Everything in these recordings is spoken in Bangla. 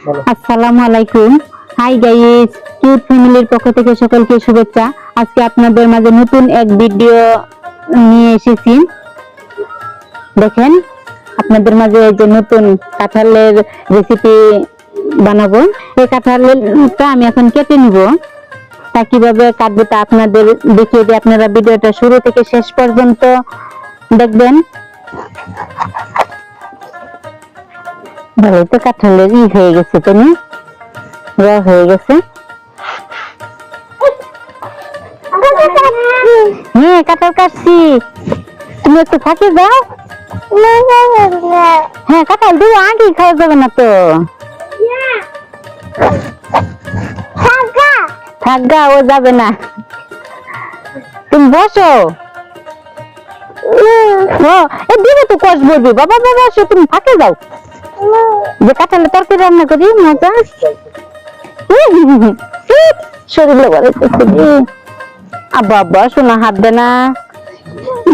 আসসালামু আলাইকুম। হাই গাইস কিউট ফ্যামিলির পক্ষ থেকে সকলকে শুভেচ্ছা। আজকে আপনাদের মাঝে নতুন এক ভিডিও নিয়ে এসেছি। দেখেন, আপনাদের মাঝে যে নতুন কাঁঠালের রেসিপি বানাবো। এই কাঁঠালটা আমি এখন কেটে নিব। তা কীভাবে কাটবো তা আপনাদের দেখিয়ে দিয়ে আপনারা ভিডিওটা শুরু থেকে শেষ পর্যন্ত দেখবেন। ভালোই তো কাঁঠালের ই হয়ে গেছে তুমি র হয়ে গেছে। হ্যাঁ কাঁঠাল কাটছি। তুমি একটু ফাঁকি দাও হ্যাঁ কাঁঠাল আগে খাওয়া যাবে না তো। ও যাবে না। তুমি বসো। ও এ দিবে তো কষ বলবি বাবা বাবা তুমি ফাঁকে যাও। যে কাঁঠালে তরকারি রান্না করি মজা। শরীরে আব্বা আব্বা শোনা হাত দে না।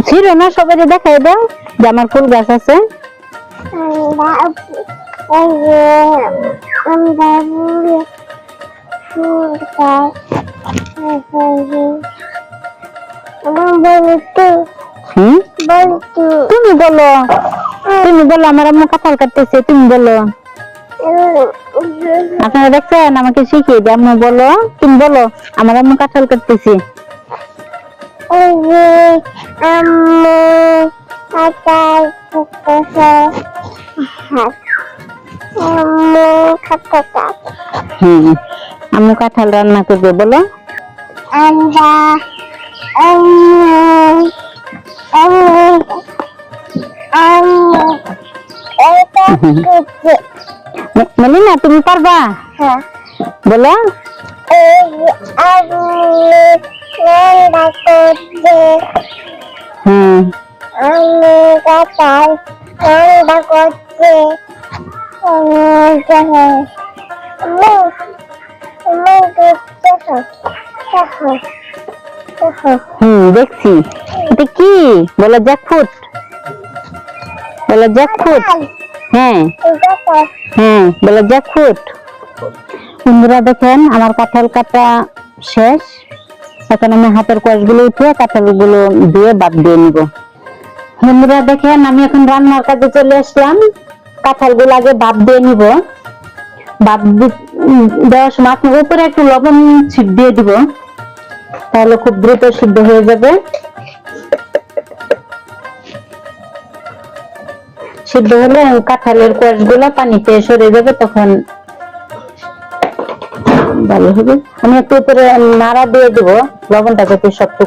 ছিল না সবাই দেখাই দাও যে আমার ফুল গাছ আছে। তুমি বলো। তুমি বলো আমার আম্মু কাঁঠাল কাটতেছে তুমি বলো। আপনারা দেখছেন আমাকে শিখিয়ে দিয়ে আম্মু বলো তুমি বলো আমার আম্মু কাঁঠাল কাটতেছে। হুম আম্মু কাঁঠাল রান্না করবে বলো। মে- মেলিনা তুমি পারবা? বলো। হুম। হুম দেখছি। এটা কি? বলো জ্যাকফুট বলো জ্যাকফুট হ্যাঁ। হ্যাঁ। বলো জ্যাকফুট বন্ধুরা, দেখেন, আমার কাঁঠাল কাটা শেষ। এখন আমি হাতের কাঁঠালগুলো দিয়ে বাদ দিয়ে নিব। দেখেন, আমি এখন রান্নার কাজে চলে আসলাম। কাঁঠালগুলো আগে বাদ দিয়ে নিব। বাদ দেওয়ার সময় আপনার উপরে একটু লবণ ছিট দিয়ে দিব। তাহলে খুব দ্রুত সিদ্ধ হয়ে যাবে। সিদ্ধ হলে কাঁঠালের কোয়াশগুলো পানিতে সরে যাবে, তখন ভালো হবে। আমি একটু উপরে নাড়া দিয়ে দেবো, লবণটা যাতে শক্ত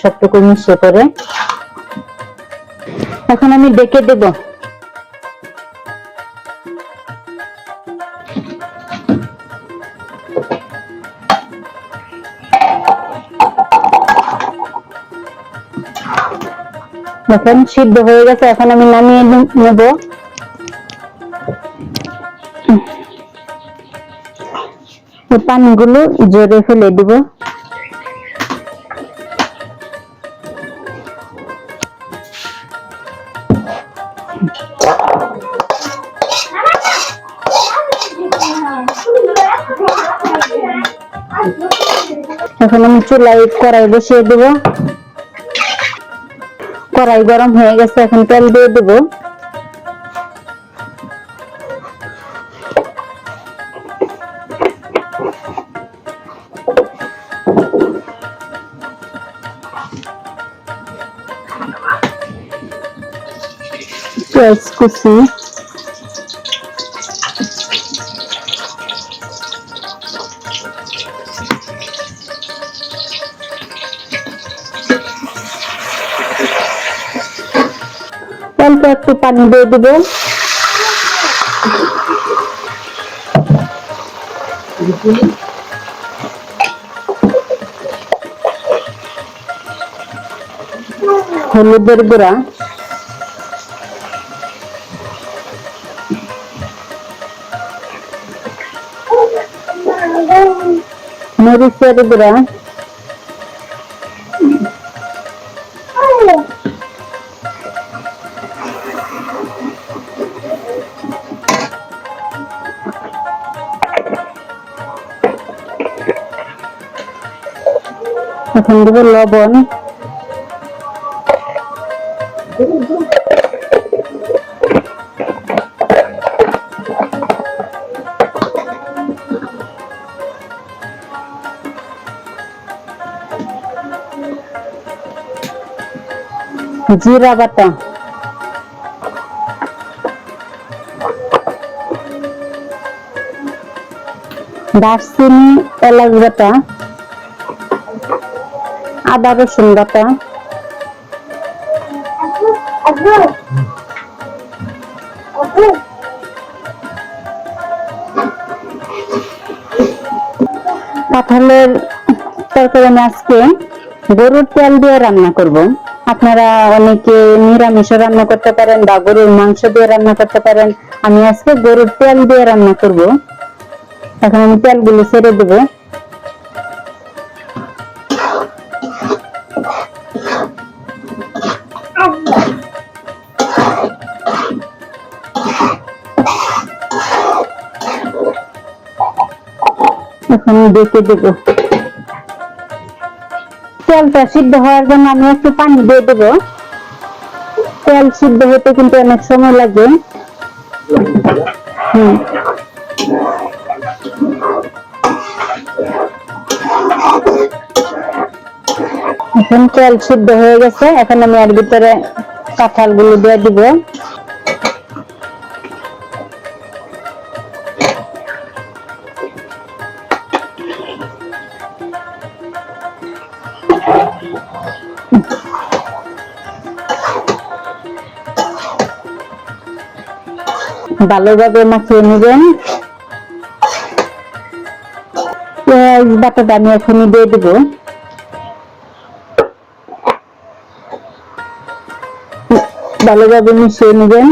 সবটুকু মিশে পড়ে। এখন আমি ডেকে দেব। এখন সিদ্ধ হয়ে গেছে, এখন আমি নামিয়ে নেব। পানিগুলো জোরে ফেলে দিব। এখন আমি চুলাই কড়াই বসিয়ে দেব। কড়াই গরম হয়ে গেছে এখন তেল দিয়ে দেব। পেঁয়াজ কুচি। একটু পানি দিয়ে দেবো হলুদের গুঁড়া মরিচের গুঁড়া এখন দেবো লবণ। জিরা বাটা। দারচিনি এলাচ বাটা। আদা রসুন বাটা। কাঁঠালের তরকারি আমি আজকে গরুর তেল দিয়ে রান্না করব। আপনারা অনেকে নিরামিষও রান্না করতে পারেন বা গরুর মাংস দিয়ে রান্না করতে পারেন। আমি আজকে গরুর তেল দিয়ে রান্না করব। এখন আমি তেলগুলো ছেড়ে দেবো। এখন ডেকে দেবো। তেলটা সিদ্ধ হওয়ার জন্য আমি একটু পানি দিয়ে দেবো। তেল সিদ্ধ হতে কিন্তু অনেক সময় লাগে। হুম। এখন তেল সিদ্ধ হয়ে গেছে। এখন আমি এর ভিতরে কাঁঠালগুলো দিয়ে দিব। ভালোভাবে মাখিয়ে নেবেন। পেঁয়াজ, বাটাটা আমি এখনই দিয়ে দেবো। ভালোভাবে মিশিয়ে নেবেন।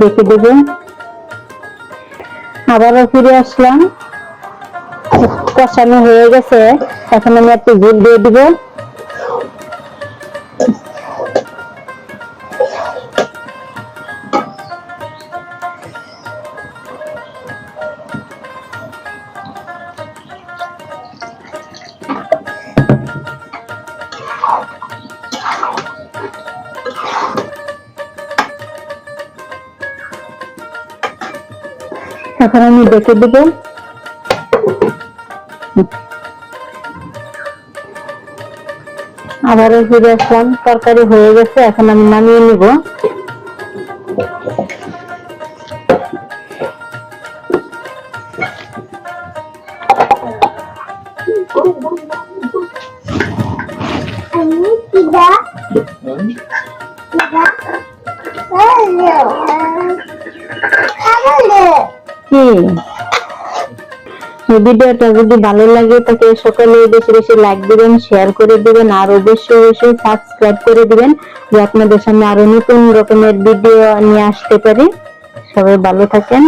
দেখে দেবেন আবারও ফিরে আসলাম। কষানো হয়ে গেছে। এখন আমি একটু ঝুল দিয়ে দিব। এখন আমি দেখে দেবো। আবারও ফিরে আসলাম। তরকারি হয়ে গেছে এখন আমি নামিয়ে নিব। ভিডিওটা যদি ভালো লাগে, তাকে সকলে বেশি বেশি লাইক দিবেন শেয়ার করে দিবেন, আর অবশ্যই অবশ্যই সাবস্ক্রাইব করে দিবেন, যে আপনাদের সামনে আরও নতুন রকমের ভিডিও নিয়ে আসতে পারি। সবাই ভালো থাকেন।